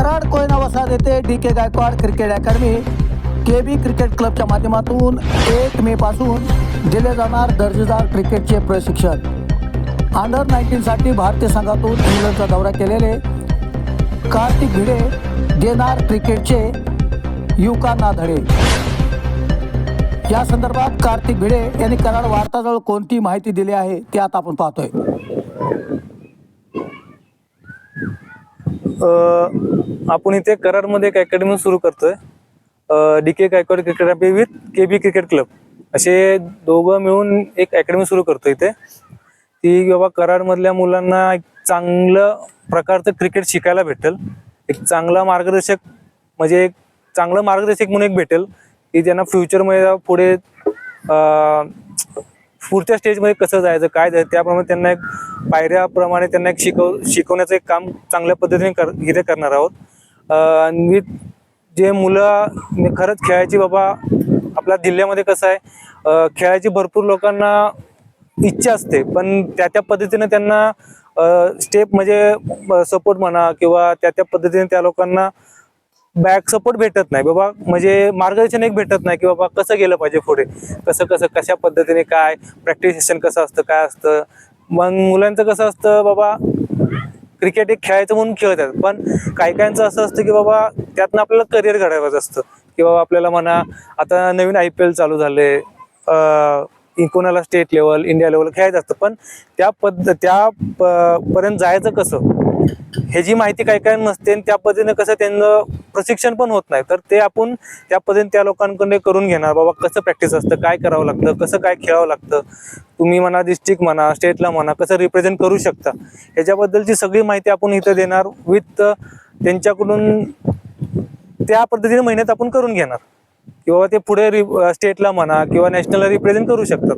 कराड कोयना वसाहत येथे D K Gaikwad cricket academy. K B cricket क्लबच्या माध्यमातून एक मे पासून दिले जाणार दर्जेदार क्रिकेटचे प्रशिक्षण. अंडर नाईन्टीनसाठी भारतीय संघातून इंग्लंडचा दौरा केलेले कार्तिक भिडे देणार क्रिकेटचे युवकांना धडे. या संदर्भात कार्तिक भिडे यांनी कराड वार्ताजवळ कोणती माहिती दिली आहे ते आता आपण पाहतोय. आपण इथे कराडमध्ये एक अकॅडमी सुरू करतोय. D K Gaikwad cricket academy with K B cricket club असे दोघं मिळून एक अकॅडमी सुरू करतो इथे. ती बाबा कराडमधल्या मुलांना एक चांगलं प्रकारचं क्रिकेट शिकायला भेटेल. एक चांगला मार्गदर्शक म्हणजे एक चांगलं मार्गदर्शक म्हणून एक भेटेल की ज्यांना फ्युचरमध्ये पुढे पुढच्या स्टेजमध्ये कसं जायचं काय जायचं त्याप्रमाणे त्यांना एक पायऱ्याप्रमाणे त्यांना एक शिकव शिकवण्याचं एक काम चांगल्या पद्धतीने कर इथे करणार आहोत. मी आणि जे मुलं खरंच खेळायची बाबा आपल्या जिल्ह्यामध्ये कसं आहे खेळायची भरपूर लोकांना इच्छा असते पण त्या त्या पद्धतीने त्यांना स्टेप म्हणजे सपोर्ट म्हणा किंवा त्या त्या पद्धतीने त्या लोकांना बॅक सपोर्ट भेटत नाही. बाबा म्हणजे मार्गदर्शन एक भेटत नाही की बाबा कसं गेलं पाहिजे पुढे? कसं कसं कशा पद्धतीने काय? प्रॅक्टिस सेशन कसं असतं? काय असतं? मग मुलांचं कसं असतं? बाबा क्रिकेट एक खेळायचं म्हणून खेळतात. पण काही काहींचं असं असतं की बाबा त्यातनं आपल्याला करिअर घडवायचं असतं. की बाबा आपल्याला म्हणा आता नवीन आय पी एल चालू झाले. कोणाला स्टेट लेवल इंडिया लेवल खेळायचं असतं. पण त्या पद्ध त्या प- पर्यंत जायचं कसं? ह्याची माहिती काही काही नसते आणि त्या पद्धतीने कसं त्यांचं प्रशिक्षण पण होत नाही तर ते आपण त्या पद्धतीने त्या लोकांकडे करून घेणार. बाबा कसं प्रॅक्टिस असतं काय करावं लागतं कसं काय खेळावं लागतं? तुम्ही म्हणा डिस्ट्रिक्ट म्हणा स्टेटला म्हणा कसं रिप्रेझेंट करू शकता? ह्याच्याबद्दलची सगळी माहिती आपण इथं देणार विथ त्यांच्याकडून त्या पद्धतीने मेहनत आपण करून घेणार. किंवा ते पुढे रि स्टेटला म्हणा किंवा नॅशनलला रिप्रेझेंट करू शकतात.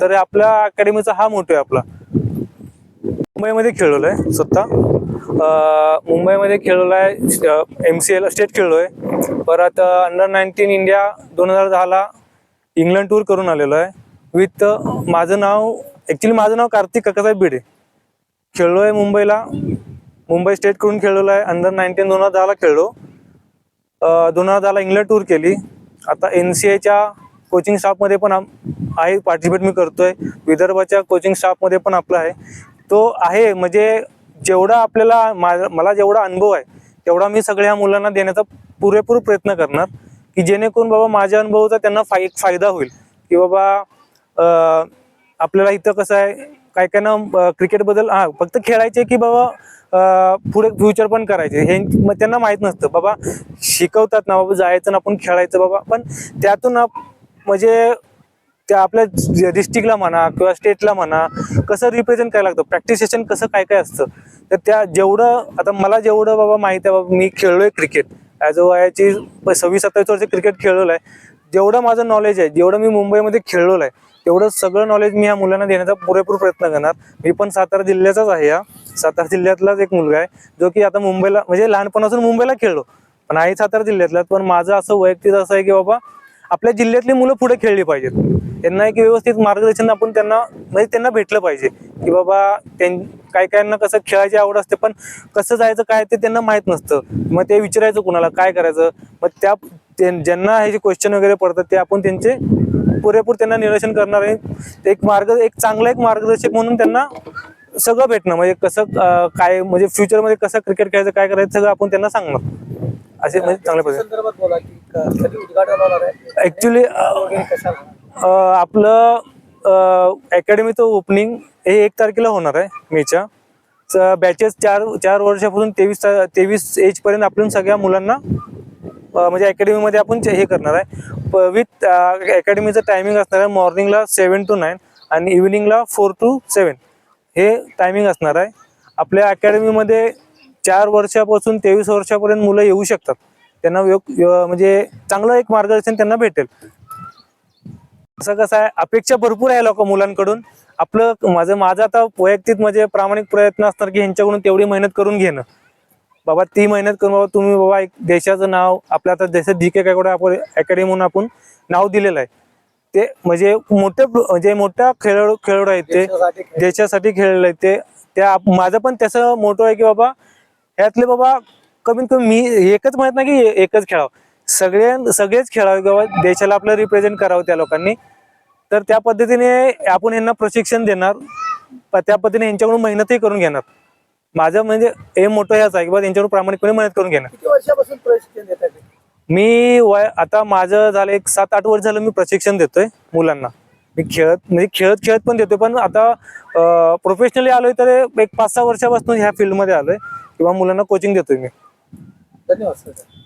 तर आपल्या अकॅडमीचा हा मोठो आहे आपला. मुंबईमध्ये खेळलो आहे स्वतः मुंबईमध्ये खेळलो आहे एम सी एला स्टेट खेळलो आहे परत अंडर नाईन्टीन इंडिया दोन हजार दहाला इंग्लंड टूर करून आलेलो आहे. विथ माझं नाव ॲक्च्युली माझं नाव कार्तिक काकासाहेब भिडे खेळलो आहे मुंबईला. मुंबई स्टेटकडून खेळलेलो आहे अंडर नाईन्टीन दोन हजार दहाला खेळलो. दोन हजार दहाला इंग्लंड टूर केली. आता एन सी एच्या कोचिंग स्टाफमध्ये पण आहे पार्टिसिपेट मी करतोय. विदर्भाच्या कोचिंग स्टाफमध्ये पण आपलं आहे. तो आहे म्हणजे जेवढा आपल्याला मा- मला जेवढा अनुभव आहे तेवढा मी सगळ्या मुलांना देण्याचा पुरेपूर प्रयत्न करणार की जेणेकरून बाबा माझ्या अनुभवाचा त्यांना फाय एक फायदा होईल. की बाबा आपल्याला इथं कसं आहे काय काय ना क्रिकेटबद्दल हा फक्त खेळायचे की बाबा पुढे फ्युचर पण करायचे. हे मग त्यांना माहीत नसतं. बाबा शिकवतात ना बाबा जायचं ना आपण खेळायचं बाबा. पण त्यातून म्हणजे त्या आपल्या डिस्ट्रिक्टला म्हणा किंवा स्टेटला म्हणा कसं रिप्रेझेंट करायला लागतं? प्रॅक्टिस सेशन कसं काय काय असतं? तर त्या जेवढं आता मला जेवढं बाबा माहिती आहे बाबा मी खेळलोय क्रिकेट ॲज अ वयाची सव्वीस सत्तावीस वर्ष क्रिकेट खेळलेलं आहे जेवढं माझं नॉलेज आहे जेवढं मी मुंबईमध्ये खेळलेलं आहे तेवढं सगळं नॉलेज मी ह्या मुलांना देण्याचा पुरेपूर प्रयत्न करणार. मी पण सातारा जिल्ह्याचाच आहे या सातारा जिल्ह्यातलाच एक मुलगा आहे जो की आता मुंबईला म्हणजे लहानपणापासून मुंबईला खेळलो. पण आहे सातारा जिल्ह्यातला पण माझं असं वैयक्तिक असं आहे की बाबा आपल्या जिल्ह्यातली मुलं पुढे खेळली पाहिजेत. त्यांना एक व्यवस्थित मार्गदर्शन आपण त्यांना म्हणजे त्यांना भेटलं पाहिजे. की बाबा त्यां काय कायांना कसं खेळायची आवड असते पण कसं जायचं काय ते त्यांना माहीत नसतं. मग ते विचारायचं कुणाला काय करायचं? मग त्या ज्यांना हे जे क्वेश्चन वगैरे पडतात ते आपण त्यांचे पुरेपूर त्यांना निरसन करणार आहे. ते एक मार्ग एक चांगला एक मार्गदर्शक म्हणून त्यांना सगळं भेटणं. म्हणजे कसं काय म्हणजे फ्युचरमध्ये कसं क्रिकेट खेळायचं काय करायचं सगळं आपण त्यांना सांगणार. असे म्हणजे चांगल्या पद्धतीने. कधी उद्घाटन होणार आहे ऍक्च्युली आपलं uh, अकॅडमीचं ओपनिंग हे एक तारखेला होणार आहे मेच्या बॅचेस चार चार वर्षापासून तेवीस तेवीस एज पर्यंत आपण सगळ्या मुलांना म्हणजे अकॅडमीमध्ये आपण हे करणार आहे. विथ अकॅडमीचं टायमिंग असणार आहे मॉर्निंगला सेवन टू नाईन आणि इव्हिनिंगला फोर टू सेवन हे टायमिंग असणार आहे. आपल्या अकॅडमीमध्ये चार वर्षापासून तेवीस वर्षापर्यंत मुलं येऊ शकतात. त्यांना योग- म्हणजे चांगलं एक मार्गदर्शन त्यांना भेटेल. असं कसं आहे अपेक्षा भरपूर आहे लोक मुलांकडून. आपलं माझं माझं आता वैयक्तिक म्हणजे प्रामाणिक प्रयत्न असणार की ह्यांच्याकडून तेवढी मेहनत करून घेणं. बाबा ती मेहनत करून बाबा तुम्ही बाबा एक देशाचं नाव आपल्या आता देशात जी के काय आपण अकॅडमी म्हणून आपण नाव दिलेलं आहे. ते म्हणजे मोठे म्हणजे मोठ्या खेळाडू खेळाडू आहेत ते. देशासाठी खेळ- देशासाठी खेळलेले आहेत ते. त्या माझं पण त्याचं मोठं आहे की बाबा ह्यातले बाबा कमीत कमी मी एकच म्हणत नाही की एकच खेळावं. सगळे सगळेच खेळावे किंवा देशाला आपलं रिप्रेझेंट करावं त्या लोकांनी. तर त्या पद्धतीने आपण यांना प्रशिक्षण देणार. त्या पद्धतीने यांच्याकडून मेहनतही करून घेणार. माझं म्हणजे एम मोठं ह्याच आहे की बा त्यांच्याकडून प्रामाणिकपणे मेहनत करून घेणार. प्रशिक्षण देतात हे? मी वय आता माझं झालं एक सात आठ वर्ष झालं मी प्रशिक्षण देतोय मुलांना. मी खेळत म्हणजे खेळत खेळत पण देतोय. पण आता प्रोफेशनली आलोय तर एक पाच सहा वर्षापासून ह्या फील्डमध्ये आलोय. किंवा मुलांना कोचिंग देतोय मी. धन्यवाद सर.